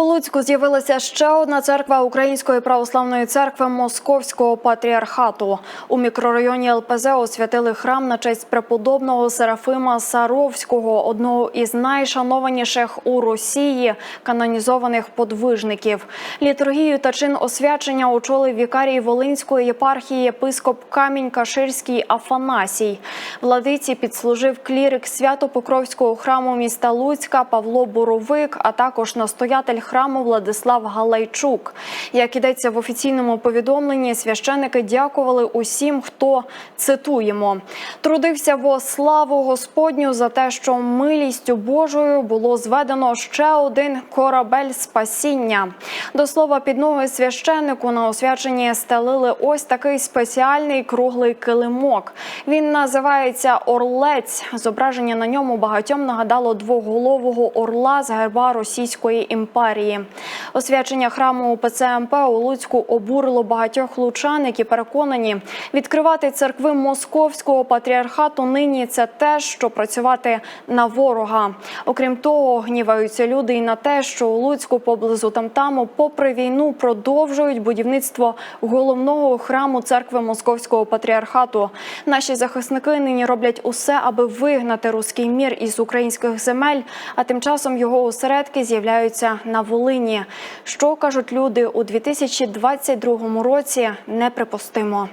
У Луцьку з'явилася ще одна церква Української православної церкви Московського патріархату. У мікрорайоні ЛПЗ освятили храм на честь преподобного Серафима Саровського, одного із найшанованіших у Росії канонізованих подвижників. Літургію та чин освячення очолив вікарій Волинської єпархії єпископ Камінь Каширський Афанасій. Владиці підслужив клірик Свято-Покровського храму міста Луцька Павло Боровик, а також настоятель храму Владислав Галайчук. Як ідеться в офіційному повідомленні, священики дякували усім, хто цитуємо, трудився во славу Господню за те, що милістю Божою було зведено ще один корабель спасіння. До слова, під ноги священнику на освяченні стелили ось такий спеціальний круглий килимок. Він називається Орлець. Зображення на ньому багатьом нагадало двоголового орла з герба Російської імперії. Болгарії. Освячення храму УПЦ МП у Луцьку обурило багатьох лучан, які переконані, відкривати церкви московського патріархату нині це те, що працювати на ворога. Окрім того, гніваються люди і на те, що у Луцьку поблизу Тамтаму, попри війну, продовжують будівництво головного храму церкви московського патріархату. Наші захисники нині роблять усе, аби вигнати руський мір із українських земель. А тим часом його осередки з'являються на Волині. Що кажуть люди у 2022 році, неприпустимо.